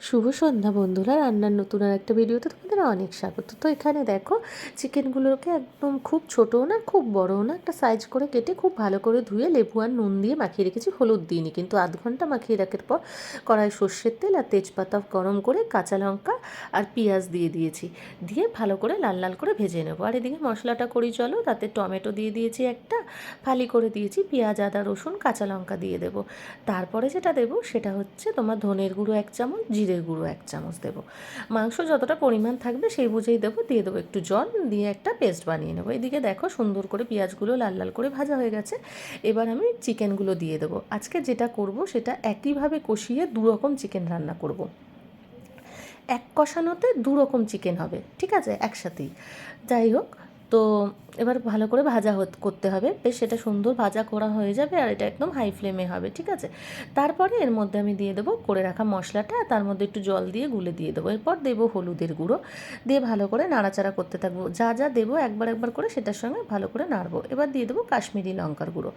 শুভ সন্ধ্যা বন্ধুরা, রান্নার নতুন আর একটা ভিডিওতে তোমাদের অনেক স্বাগত। তো এখানে দেখো, চিকেনগুলোকে একদম খুব ছোটও না, খুব বড়ও না, একটা সাইজ করে কেটে খুব ভালো করে ধুয়ে লেবু আর নুন দিয়ে মাখিয়ে রেখেছি, হলুদ দিইনি। কিন্তু আধ ঘণ্টা মাখিয়ে রাখার পর কড়াই সর্ষের তেল আর তেজপাতা গরম করে কাঁচা লঙ্কা আর পেঁয়াজ দিয়ে দিয়েছি। দিয়ে ভালো করে লাল লাল করে ভেজে নেব। আর এদিকে মশলাটা করি চলো, তাতে টমেটো দিয়ে দিয়েছি একটা, ফালি করে দিয়েছি, পেঁয়াজ, আদা, রসুন, কাঁচা লঙ্কা দিয়ে দেবো। তারপরে যেটা দেবো সেটা হচ্ছে তোমার ধনের গুঁড়ো এক চামচ জিরের গুঁড়ো এক চামচ দেবো। মাংস যতটা পরিমাণ থাকবে সেই বুঝেই দেবো, দিয়ে দেবো একটু জল, দিয়ে একটা পেস্ট বানিয়ে নেব। এদিকে দেখো সুন্দর করে পেঁয়াজগুলো লাল লাল করে ভাজা হয়ে গেছে। এবার আমি চিকেনগুলো দিয়ে দেবো। আজকে যেটা করব সেটা একইভাবে কষিয়ে দু রকম চিকেন রান্না করব। এক কষানোতে দু রকম চিকেন হবে, ঠিক আছে? একসাথেই। যাই হোক তো এবার ভালো করে ভাজা করতে হবে। বেশ, সেটা সুন্দর ভাজা করা হয়ে যাবে আর এটা একদম হাই ফ্লেমে হবে, ঠিক আছে? তারপরে এর মধ্যে আমি দিয়ে দেবো করে রাখা মশলাটা, তার মধ্যে একটু জল দিয়ে গুলে দিয়ে দেবো। এরপর দেবো হলুদের গুঁড়ো। দিয়ে ভালো করে নাড়াচাড়া করতে থাকব। যা যা দেবো একবার একবার করে সেটার সঙ্গে ভালো করে নাড়বো। এবার দিয়ে দেবো কাশ্মীরি লঙ্কার গুঁড়ো।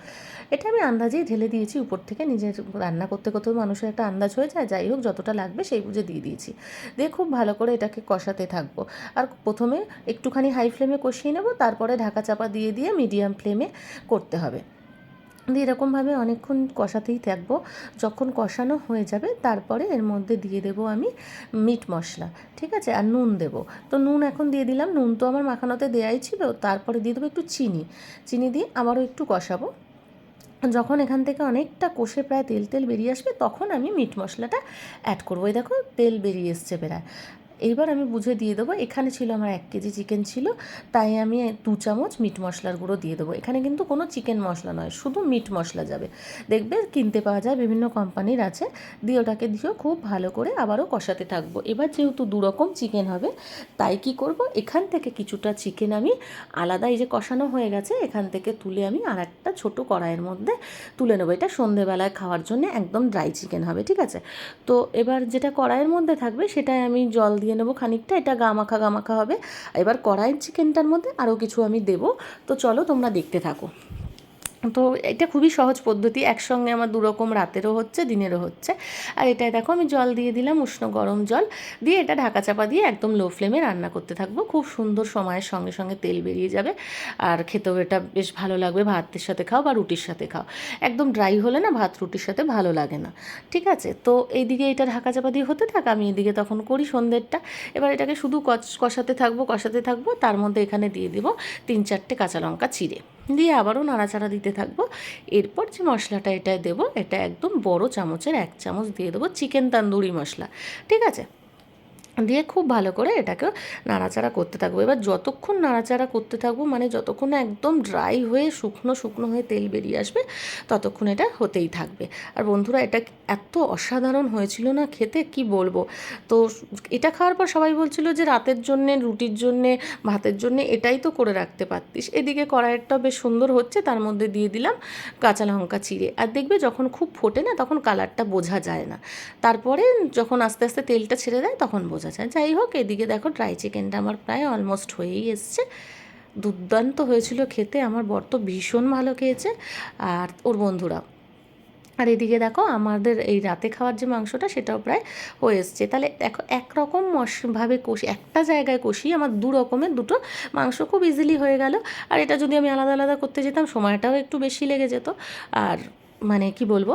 এটা আমি আন্দাজেই ঢেলে দিয়েছি, উপর থেকে নিজের রান্না করতে করতে মানুষের একটা আন্দাজ হয়ে যায়। যাই হোক, যতটা লাগবে সেই বুঝে দিয়ে দিয়েছি। দিয়ে খুব ভালো করে এটাকে কষাতে থাকব। আর প্রথমে একটুখানি হাই ফ্লেমে কষিয়ে নেব, তারপরে ঢাকা চাপা দিয়ে দিয়ে মিডিয়াম ফ্লেমে করতে হবে। দিয়ে এরকমভাবে অনেকক্ষণ কষাতেই থাকব। যখন কষানো হয়ে যাবে, তারপরে এর মধ্যে দিয়ে দেবো আমি মিট মশলা, ঠিক আছে? আর নুন দেবো। তো নুন এখন দিয়ে দিলাম। নুন তো আমার মাখানোতে দেয়াই ছিল, তারপরে দিয়ে দেবো একটু চিনি। চিনি দিয়ে আবারও একটু কষাবো। যখন এখান থেকে অনেকটা কষে প্রায় তেল তেল বেরিয়ে আসবে, তখন আমি মিট মশলাটা অ্যাড করব। এই দেখো, তেল বেরিয়ে এসছে প্রায়। এইবার আমি বুঝে দিয়ে দেবো, এখানে ছিল আমার এক কেজি চিকেন ছিল, তাই আমি দু চামচ মিট মশলার গুঁড়ো দিয়ে দেবো। এখানে কিন্তু কোনো চিকেন মশলা নয়, শুধু মিট মশলা যাবে। দেখবে কিনতে পাওয়া যায়, বিভিন্ন কোম্পানির আছে, দিয়ে ওটাকে দিয়েও খুব ভালো করে আবারও কষাতে থাকব। এবার যেহেতু দু রকম চিকেন হবে, তাই কি করব, এখান থেকে কিছুটা চিকেন আমি আলাদা, এই যে কষানো হয়ে গেছে, এখান থেকে তুলে আমি আর একটা ছোটো কড়াইয়ের মধ্যে তুলে নেব। এটা সন্ধেবেলায় খাওয়ার জন্য একদম ড্রাই চিকেন হবে, ঠিক আছে? তো এবার যেটা কড়াইয়ের মধ্যে থাকবে সেটাই আমি জল দিয়ে নেব খানিকটা, এটা গামাখা গামাখা হবে। এবার কড়াইয়ের চিকেনটার মধ্যে আরও কিছু আমি দেবো। তো চলো তোমরা দেখতে থাকো। তো এটা খুবই সহজ পদ্ধতি, একসঙ্গে আমার দুরকম রাতেরও হচ্ছে, দিনেরও হচ্ছে। আর এটায় দেখো আমি জল দিয়ে দিলাম, উষ্ণ গরম জল। দিয়ে এটা ঢাকা চাপা দিয়ে একদম লো ফ্লেমে রান্না করতে থাকব। খুব সুন্দর সময়ের সঙ্গে সঙ্গে তেল বেরিয়ে যাবে। আর খেতেও এটা বেশ ভালো লাগবে, ভাতের সাথে খাও বা রুটির সাথে খাও। একদম ড্রাই হলে না ভাত রুটির সাথে ভালো লাগে না। ঠিক আছে? তো এইদিকে এটা ঢাকা চাপা দিয়ে হতে থাক, আমি এদিকে তখন করি সন্ধ্যেরটা। এবার এটাকে শুধু কষাতে থাকব কষাতে থাকব, তার মধ্যে এখানে দিয়ে দেবো তিন চারটে কাঁচা লঙ্কা চিড়ে দিয়ে আবারও নাড়াচাড়া দিতে থাকব। এরপর যে মশলাটা এটায় দেবো, এটা একদম বড় চামচের এক চামচ দিয়ে দেবো চিকেন তান্দুরি মশলা। ঠিক আছে? দিয়ে খুব ভালো করে এটাকে নাড়াচাড়া করতে থাকব। এবার যতক্ষণ নাড়াচাড়া করতে থাকব মানে যতক্ষণ একদম ড্রাই হয়ে শুকনো শুকনো হয়ে তেল বেরিয়ে আসবে, ততক্ষণ এটা হতেই থাকবে। আর বন্ধুরা, এটা এত অসাধারণ হয়েছিল না খেতে? কি বলব? তো এটা খাওয়ার পর সবাই বলছিল যে রাতের জন্যে, রুটির জন্যে, ভাতের জন্যে এটাই তো করে রাখতে পারতিস। এদিকে কড়াইয়েরটাও বেশ সুন্দর হচ্ছে, তার মধ্যে দিয়ে দিলাম কাঁচা লঙ্কা চিড়ে। আর দেখবে যখন খুব ফোটে না, তখন কালারটা বোঝা যায় না। তারপরে যখন আস্তে আস্তে তেলটা ছেড়ে দেয়, তখন বোঝা যায় যাই হোক, এদিকে দেখো ড্রাই চিকেনটা আমার প্রায় অলমোস্ট হয়েই এসছে। দুর্দান্ত হয়েছিল খেতে, আমার বর তো ভীষণ ভালো খেয়েছে। আর ওর বন্ধুরা, আর এদিকে দেখো আমাদের এই রাতে খাওয়ার যে মাংসটা, সেটাও প্রায় হয়ে এসছে। তাহলে দেখো, একরকম ভাবে কষি, একটা জায়গায় কষি আমার দু রকমের দুটো মাংস খুব ইজিলি হয়ে গেল। আর এটা যদি আমি আলাদা আলাদা করতে যেতাম, সময়টাও একটু বেশি লেগে যেত। আর মানে কি বলব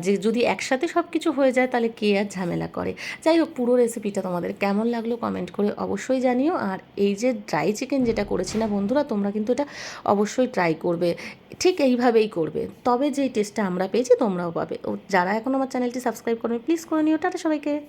যে যদি একসাথে সব কিছু হয়ে যায় তাহলে কে আর ঝামেলা করে? যাই হোক, পুরো রেসিপিটা তোমাদের কেমন লাগল কমেন্ট করে অবশ্যই জানিও। আর এই যে ড্রাই চিকেন যেটা করেছি না বন্ধুরা, তোমরা কিন্তু এটা অবশ্যই ট্রাই করবে। ঠিক এইভাবেই করবে। তবে যেই টেস্টটা আমরা পেয়েছি তোমরাও পাবে। ও, যারা এখন আমার চ্যানেলটি সাবস্ক্রাইব করবে প্লিজ করে নিও। টাটা সবাইকে।